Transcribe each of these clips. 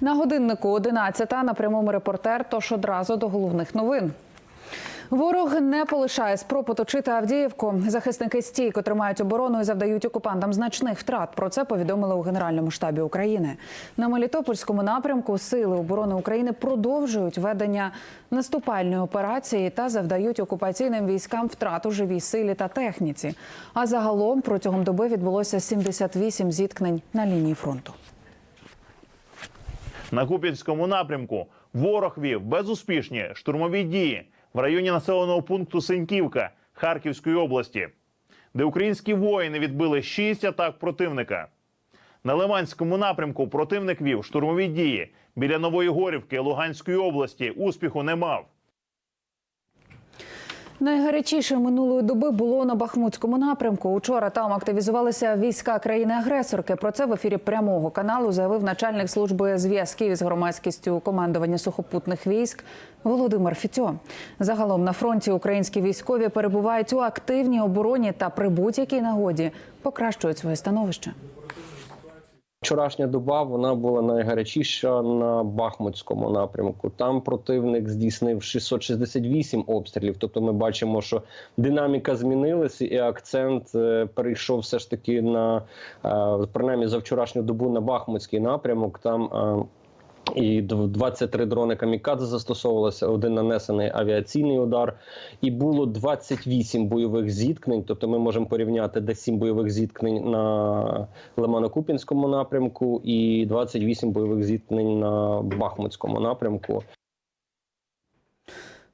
На годиннику 11 на прямому репортер. Тож одразу до головних новин. Ворог не полишає спроб оточити Авдіївку. Захисники стійко тримають оборону і завдають окупантам значних втрат. Про це повідомили у Генеральному штабі України. На Мелітопольському напрямку сили оборони України продовжують ведення наступальної операції та завдають окупаційним військам втрат у живій силі та техніці. А загалом протягом доби відбулося 78 зіткнень на лінії фронту. На Куп'янському напрямку ворог вів безуспішні штурмові дії в районі населеного пункту Синьківка Харківської області, де українські воїни відбили шість атак противника. На Лиманському напрямку противник вів штурмові дії біля Нової Горівки Луганської області. Успіху не мав. Найгарячіше минулої доби було на Бахмутському напрямку. Учора там активізувалися війська країни-агресорки. Про це в ефірі прямого каналу заявив начальник служби зв'язків із громадськістю командування сухопутних військ Володимир Фітьо. Загалом на фронті українські військові перебувають у активній обороні та при будь-якій нагоді покращують своє становище. Вчорашня доба вона була найгарячіша на Бахмутському напрямку. Там противник здійснив 668 обстрілів. Тобто, ми бачимо, що динаміка змінилася, і акцент е, перейшов все ж таки на е, принаймні за вчорашню добу на Бахмутський напрямок. Там е, і дв- 23 дрони камікадзе застосовувалося, один нанесений авіаційний удар, і було 28 бойових зіткнень. Тобто, ми можемо порівняти де 7 бойових зіткнень на Лимано-Купінському напрямку і 28 бойових зіткнень на Бахмутському напрямку.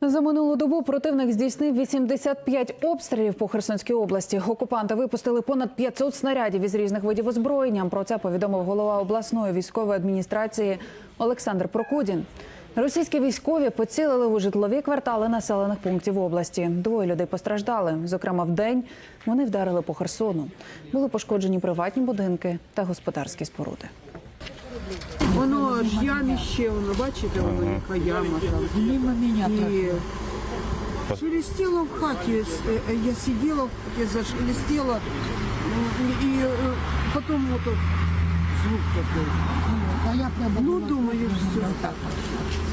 За минулу добу противник здійснив 85 обстрілів по Херсонській області. Окупанти випустили понад 500 снарядів із різних видів озброєння. Про це повідомив голова обласної військової адміністрації Олександр Прокудін. Російські військові поцілили у житлові квартали населених пунктів області. Двоє людей постраждали. Зокрема, в день вони вдарили по Херсону. Були пошкоджені приватні будинки та господарські споруди. Воно аж яміще, воно, бачите, воно яка яма там. Мимо меня І шелестіло в хаті. С- е, Я сиділа в хаті, зашелестіло, м, і е, потім ото звук такий. А я прямо Ну, була. думаю, все. Так.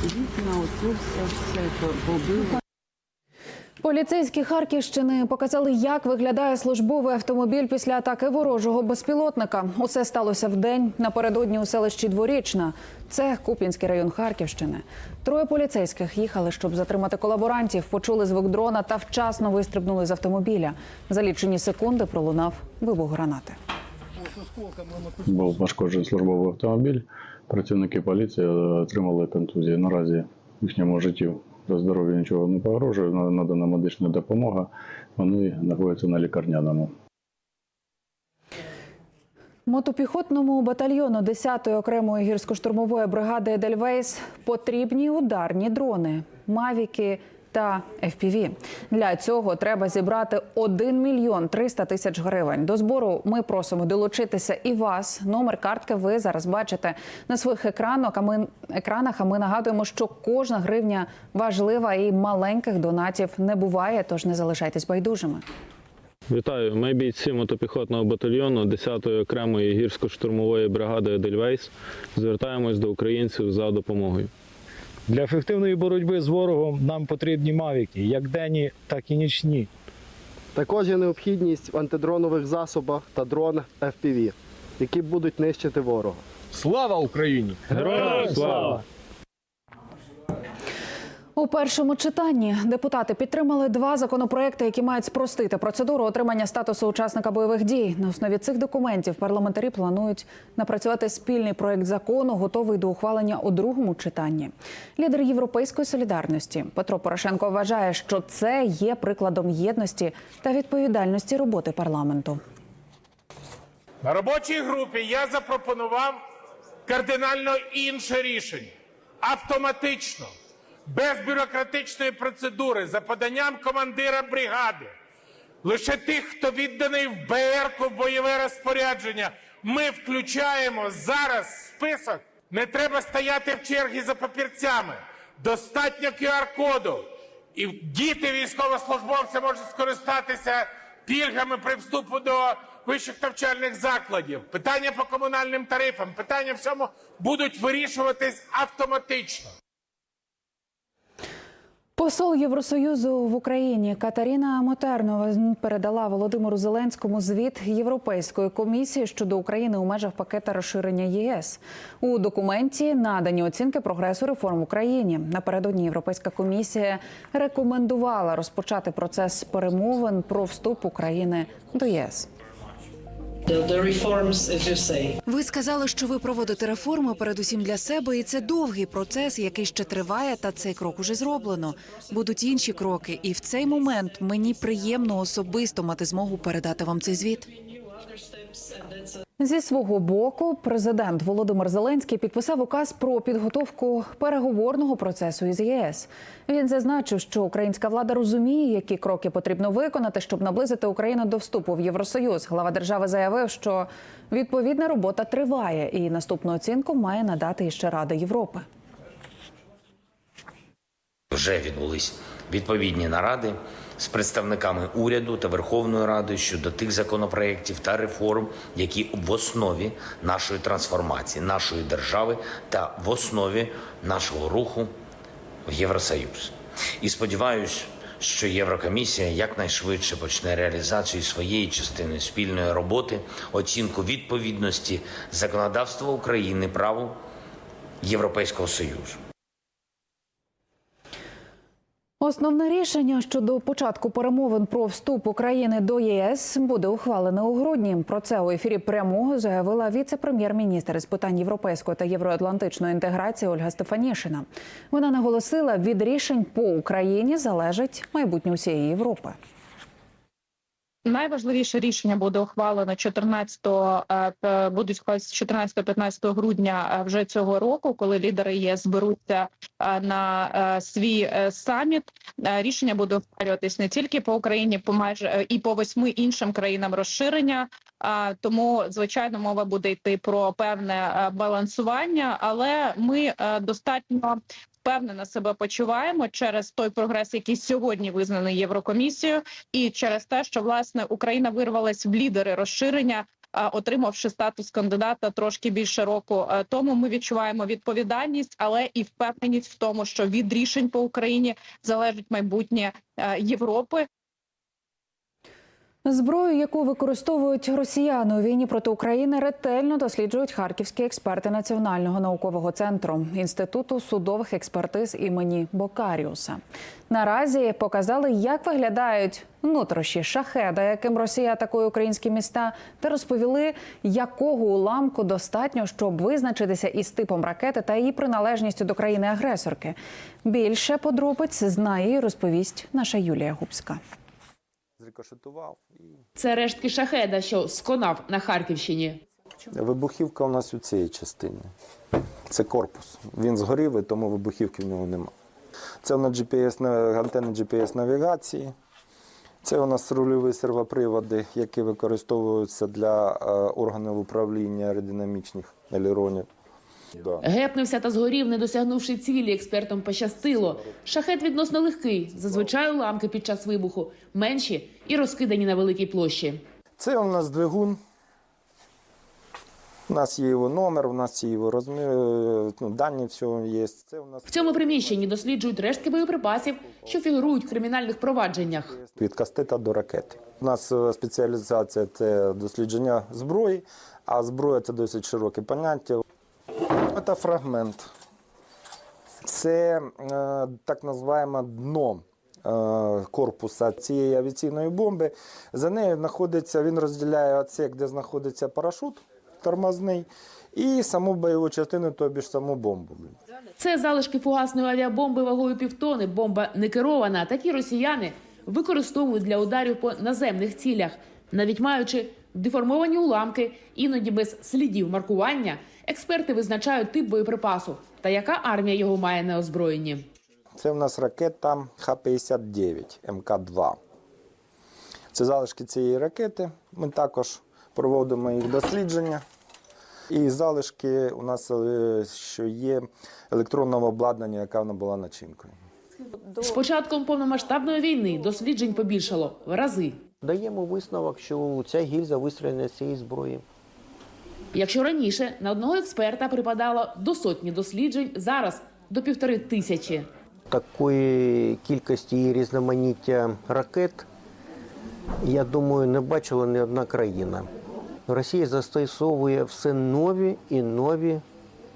Вікна, оце все, все по- побило. Поліцейські Харківщини показали, як виглядає службовий автомобіль після атаки ворожого безпілотника. Усе сталося в день напередодні у селищі Дворічна. Це Куп'янський район Харківщини. Троє поліцейських їхали, щоб затримати колаборантів. Почули звук дрона та вчасно вистрибнули з автомобіля. За лічені секунди пролунав вибух гранати. Був пошкоджений службовий автомобіль. Працівники поліції отримали контузії. Наразі їхньому життю та здоров'я нічого не погрожує. на- Надана медична допомога. Вони знаходяться на лікарняному. Мотопіхотному батальйону 10-ї окремої гірсько-штурмової бригади Едельвейс потрібні ударні дрони, мавіки та FPV. Для цього треба зібрати 1 мільйон 300 тисяч гривень. До збору ми просимо долучитися і вас. Номер картки ви зараз бачите на своїх екранах. А ми екранах. А ми нагадуємо, що кожна гривня важлива і маленьких донатів не буває. Тож не залишайтесь байдужими. Вітаю, ми бійці мотопіхотного батальйону 10-ї окремої гірсько-штурмової бригади Едельвейс. Звертаємось до українців за допомогою. Для ефективної боротьби з ворогом нам потрібні мавіки, як денні, так і нічні. Також є необхідність в антидронових засобах та дронах FPV, які будуть нищити ворога. Слава Україні! Героям слава! У першому читанні депутати підтримали два законопроекти, які мають спростити процедуру отримання статусу учасника бойових дій. На основі цих документів парламентарі планують напрацювати спільний проект закону, готовий до ухвалення у другому читанні. Лідер європейської солідарності Петро Порошенко вважає, що це є прикладом єдності та відповідальності роботи парламенту. На робочій групі я запропонував кардинально інше рішення. Автоматично, без бюрократичної процедури, за поданням командира бригади, лише тих, хто відданий в БР в бойове розпорядження, ми включаємо зараз список. Не треба стояти в чергі за папірцями. Достатньо QR-коду. І діти військовослужбовця можуть скористатися пільгами при вступу до вищих навчальних закладів, питання по комунальним тарифам, питання всьому будуть вирішуватись автоматично. Посол Євросоюзу в Україні Катаріна Мотернова передала Володимиру Зеленському звіт Європейської комісії щодо України у межах пакета розширення ЄС. У документі надані оцінки прогресу реформ в Україні. Напередодні Європейська комісія рекомендувала розпочати процес перемовин про вступ України до ЄС. Ви сказали, що ви проводите реформи передусім для себе, і це довгий процес, який ще триває. Та цей крок уже зроблено. Будуть інші кроки, і в цей момент мені приємно особисто мати змогу передати вам цей звіт. Зі свого боку, президент Володимир Зеленський підписав указ про підготовку переговорного процесу із ЄС. Він зазначив, що українська влада розуміє, які кроки потрібно виконати, щоб наблизити Україну до вступу в Євросоюз. Глава держави заявив, що відповідна робота триває, і наступну оцінку має надати іще Рада Європи. Вже відбулись відповідні наради з представниками уряду та Верховної Ради щодо тих законопроєктів та реформ, які в основі нашої трансформації, нашої держави та в основі нашого руху в Євросоюз. І сподіваюся, що Єврокомісія якнайшвидше почне реалізацію своєї частини спільної роботи, оцінку відповідності законодавства України праву Європейського Союзу. Основне рішення щодо початку перемовин про вступ України до ЄС буде ухвалене у грудні. Про це у ефірі прямого заявила віце-прем'єр-міністр з питань європейської та євроатлантичної інтеграції Ольга Стефанішина. Вона наголосила, від рішень по Україні залежить майбутнє усієї Європи. Найважливіше рішення буде ухвалено 14 е, будуть ухвалюватися 14-15 грудня е, вже цього року, коли лідери ЄС зберуться е, на свій саміт. Рішення буде ухвалюватись не тільки по Україні, по майже і по восьми іншим країнам розширення. Тому звичайно мова буде йти про певне балансування, але ми достатньо впевнено себе почуваємо через той прогрес, який сьогодні визнаний Єврокомісією, і через те, що власне Україна вирвалась в лідери розширення. Отримавши статус кандидата трошки більше року тому, ми відчуваємо відповідальність, але і впевненість в тому, що від рішень по Україні залежить майбутнє Європи. Зброю, яку використовують росіяни у війні проти України, ретельно досліджують харківські експерти Національного наукового центру інституту судових експертиз імені Бокаріуса. Наразі показали, як виглядають нутрощі шахеда, яким Росія атакує українські міста, та розповіли, якого уламку достатньо, щоб визначитися із типом ракети та її приналежністю до країни-агресорки. Більше подробиць знає і розповість наша Юлія Губська. Зрикошетував і Це рештки шахеда, що сконав на Харківщині. вибухівка у нас у цій частині. Це корпус. Він згорів, і тому вибухівки в нього нема. Це у нас GPS, на- антенни GPS навігації. Це у нас рульові сервоприводи, які використовуються для е, органів управління аеродинамічних елеронів. Да. Гепнувся та згорів, не досягнувши цілі. Експертам пощастило. Шахет відносно легкий. Зазвичай уламки під час вибуху менші і розкидані на великій площі. Це у нас двигун. У нас є його номер, у нас є його розмір, е, ну, дані всього є. Це у нас В цьому приміщенні досліджують рештки боєприпасів, що фігурують в кримінальних провадженнях. від кастета до ракети. У нас е, спеціалізація це дослідження зброї, а зброя це досить широке поняття. Це фрагмент. Це е, так називаємо дно е, корпуса цієї авіаційної бомби. За нею знаходиться, він розділяє отсек, де знаходиться парашут тормозний, і саму бойову частину, тобі ж саму бомбу. Це залишки фугасної авіабомби вагою півтони. Бомба не керована. Такі росіяни використовують для ударів по наземних цілях, навіть маючи деформовані уламки, іноді без слідів маркування. Експерти визначають тип боєприпасу та яка армія його має на озброєнні. Це в нас ракета Х-59 МК-2. Це залишки цієї ракети. Ми також проводимо їх дослідження. І залишки у нас е, що є електронного обладнання, яка вона була начинкою. З початком повномасштабної війни досліджень побільшало в рази. Даємо висновок, що ця гільза вистріляна з цієї зброї. Якщо раніше на одного експерта припадало до сотні досліджень, зараз до півтори тисячі. Такої кількості і різноманіття ракет, я думаю, не бачила ні одна країна. Росія застосовує все нові і нові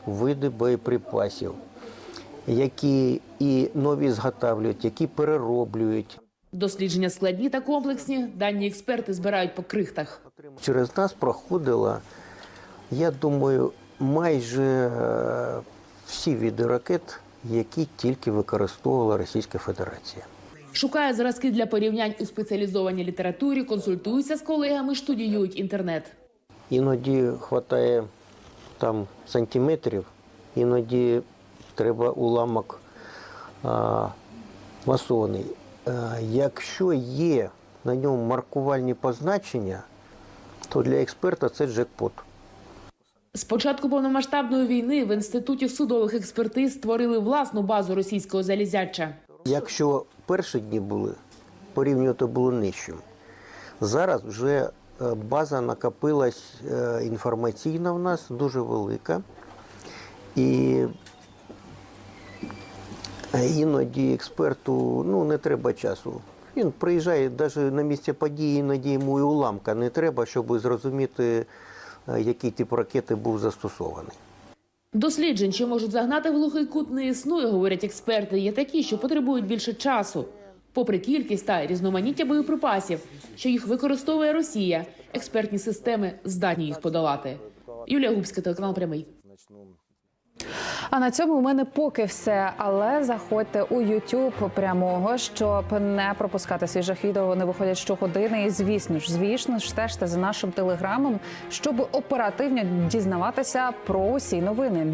види боєприпасів, які і нові зготавлюють, які перероблюють. Дослідження складні та комплексні. Дані експерти збирають по крихтах. Через нас проходила, я думаю, майже е, всі види ракет, які тільки використовувала Російська Федерація. Шукають зразки для порівнянь у спеціалізованій літературі, консультуються з колегами, штудіюють інтернет. Іноді вистачає там сантиметрів, іноді треба уламок а, масований. А, якщо є на ньому маркувальні позначення, то для експерта це джекпот. З початку повномасштабної війни в інституті судових експертиз створили власну базу російського залізяча. Якщо перші дні були, порівнювати було нижчим. Зараз вже е, база накопилась е, інформаційна в нас дуже велика. І е, іноді експерту ну, не треба часу. Він приїжджає навіть на місце події, іноді йому і уламка не треба, щоб зрозуміти, е, який тип ракети був застосований. Досліджень, що можуть загнати в глухий кут, не існує, говорять експерти. Є такі, що потребують більше часу. Попри кількість та різноманіття боєприпасів, що їх використовує Росія, експертні системи здатні їх подолати. Юлія Губська, телеканал прямий. А на цьому у мене поки все. Але заходьте у YouTube прямого, щоб не пропускати свіжих відео. Вони виходять щогодини. І звісно ж, звісно ж, стежте за нашим телеграмом, щоб оперативно дізнаватися про усі новини.